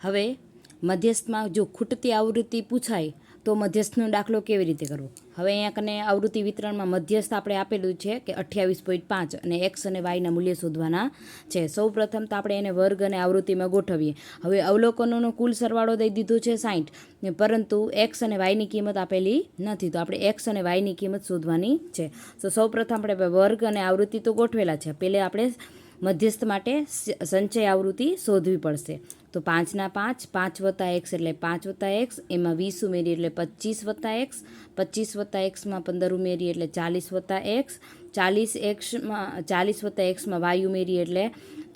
હવે મધ્યસ્થમાં જો ખૂટતી આવૃત્તિ પૂછાય, તો મધ્યસ્થનો દાખલો કેવી રીતે કરવો? હવે અહીંયા કને આવૃત્તિ વિતરણમાં મધ્યસ્થ આપણે આપેલું છે કે અઠ્યાવીસ પોઈન્ટ પાંચ અને એક્સ અને વાયના મૂલ્ય શોધવાના છે. સૌ પ્રથમ તો આપણે એને વર્ગ અને આવૃત્તિમાં ગોઠવીએ. હવે અવલોકનોનો કુલ સરવાળો દઈ દીધો છે સાઠ પરંતુ એક્સ અને વાયની કિંમત આપેલી નથી, તો આપણે એક્સ અને વાયની કિંમત શોધવાની છે. તો સૌ પ્રથમ આપણે વર્ગ અને આવૃત્તિ તો ગોઠવેલા છે. પહેલે આપણે મધ્યસ્થ માટે સંચય આવૃત્તિ શોધવી પડશે. તો પાંચના પાંચ પાંચ વત્તા એક્સ એટલે પાંચ વત્તા એક્સ, એમાં વીસ ઉમેરી એટલે પચીસ વત્તા એક્સ, પચીસ વત્તા એક્સમાં પંદર ઉમેરી એટલે ચાલીસ વત્તા એક્સ, ચાલીસ એક્સમાં, ચાલીસ વત્તા એક્સમાં વાય ઉમેરી એટલે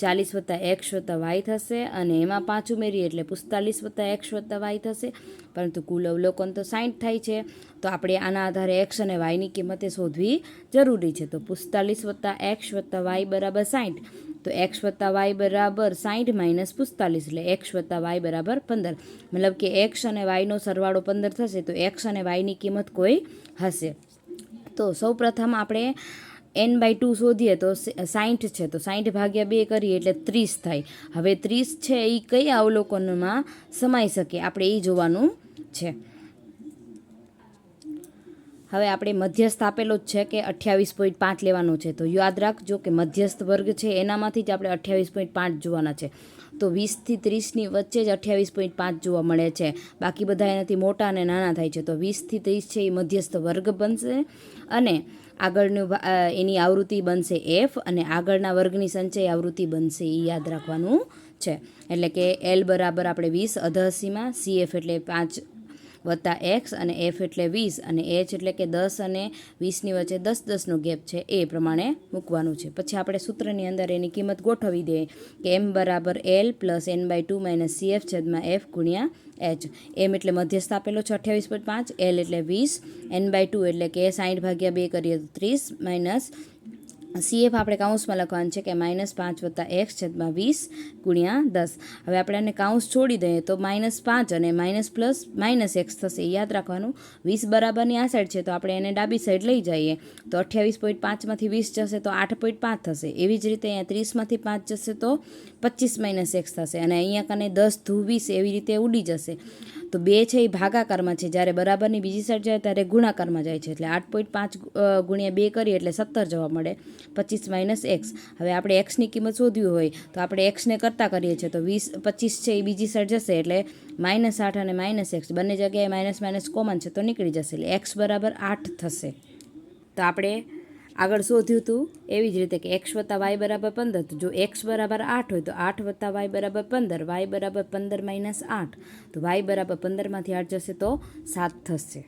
ચાલીસ વત્તા એક્સ વત્તા વાય થશે અને એમાં પાંચ ઉમેરી એટલે પિસ્તાલીસ વત્તા એક્સ વત્તા વાય થશે. પરંતુ કુલ અવલોકન તો સાઠ થાય છે. તો આપણે આના આધારે એક્સ અને વાયની કિંમતે શોધવી જરૂરી છે. તો પિસ્તાલીસ વત્તા એક્સ વત્તા વાય બરાબર સાઠ તો એક્સ વત્તા વાય બરાબર સાઠ માઇનસ પિસ્તાલીસ એટલે એક્સ વત્તા વાય બરાબર પંદર. મતલબ કે એક્સ અને વાયનો સરવાળો પંદર થશે તો એક્સ અને વાયની કિંમત કોઈ હશે. તો સૌ પ્રથમ આપણે એન બાય ટુ શોધીએ તો સાઠ છે તો સાઠ ભાગ્યા બે કરીએ એટલે ત્રીસ થાય. હવે ત્રીસ છે એ કયા અવલોકનમાં સમાઈ શકે? આપણે એ જોવાનું છે. હવે આપણે મધ્યસ્થ આપેલો જ છે કે અઠ્યાવીસ પોઈન્ટ પાંચ લેવાનો છે. તો યાદ રાખજો કે મધ્યસ્થ વર્ગ છે, એનામાંથી જ આપણે અઠ્યાવીસ પોઈન્ટ પાંચ જોવાના છે. તો વીસથી ત્રીસની વચ્ચે જ અઠ્યાવીસ પોઈન્ટ પાંચ જોવા મળે છે. બાકી બધા એનાથી મોટા અને નાના થાય છે. તો વીસથી ત્રીસ છે, એ મધ્યસ્થ વર્ગ બનશે અને આગળનું એની આવૃત્તિ બનશે એફ અને આગળના વર્ગની સંચય આવૃત્તિ બનશે એ યાદ રાખવાનું છે. એટલે કે એલ બરાબર આપણે વીસ, અધસીમાં સી એફ એટલે પાંચ વત્તા એક્સ અને એફ એટલે વીસ અને એચ એટલે કે દસ અને વીસની વચ્ચે દસ દસનો ગેપ છે એ પ્રમાણે મૂકવાનું છે. પછી આપણે સૂત્રની અંદર એની કિંમત ગોઠવી દઈએ કે એમ બરાબર L plus N by two minus C F છેદમાં એફ ગુણ્યા એચ એમ એટલે મધ્યસ્થ આપેલો છે અઠ્યાવીસ પોઈન્ટ પાંચ એલ એટલે વીસ એન બાય ટુ એટલે કે સાઠ ભાગ્યા બે કરીએ તો ત્રીસ માઇનસ સીએફ આપણે કાઉન્સમાં લખવાનું છે કે માઇનસ પાંચ વત્તા એક્સ છેદમાં વીસ ગુણ્યા દસ. હવે આપણે આને કાઉન્સ છોડી દઈએ તો માઇનસ પાંચ અને માઇનસ પ્લસ માઇનસ એક્સ થશે. યાદ રાખવાનું. વીસ બરાબરની આ સાઈડ છે તો આપણે એને ડાબી સાઈડ લઈ જઈએ. તો અઠ્યાવીસ પોઈન્ટ પાંચમાંથી વીસ જશે તો આઠ પોઈન્ટ પાંચ થશે. એવી જ રીતે અહીંયા ત્રીસમાંથી પાંચ જશે તો પચીસ માઇનસ એક્સ થશે. અને અહીંયા કને દસ ધુ વીસ એવી રીતે ઉડી જશે. તો બે છે એ ભાગાકારમાં છે. જ્યારે બરાબરની બીજી સાઈડ જાય ત્યારે ગુણાકારમાં જાય છે. એટલે આઠ પોઈન્ટ પાંચ ગુણ્યા બે કરીએ એટલે સત્તર જવાબ મળે. પચીસ માઇનસ એક્સ. હવે આપણે એક્સની કિંમત શોધવી હોય તો આપણે એક્સને કરતાં કરીએ છીએ તો વીસ, પચીસ છે એ બીજી સાઈડ જશે એટલે માઇનસ આઠ અને માઇનસ એક્સ. બંને જગ્યાએ માઇનસ માઇનસ કોમન છે તો નીકળી જશે. એટલે એક્સ બરાબર આઠ થશે. તો આપણે આગળ શોધ્યું હતું એવી જ રીતે કે એક્સ વત્તા વાય બરાબર પંદર, તો જો એક્સ બરાબર આઠ હોય તો આઠ વત્તા વાય બરાબર પંદર, વાય બરાબર પંદર માઇનસ આઠ, તો વાય બરાબર પંદરમાંથી આઠ જશે તો સાત થશે.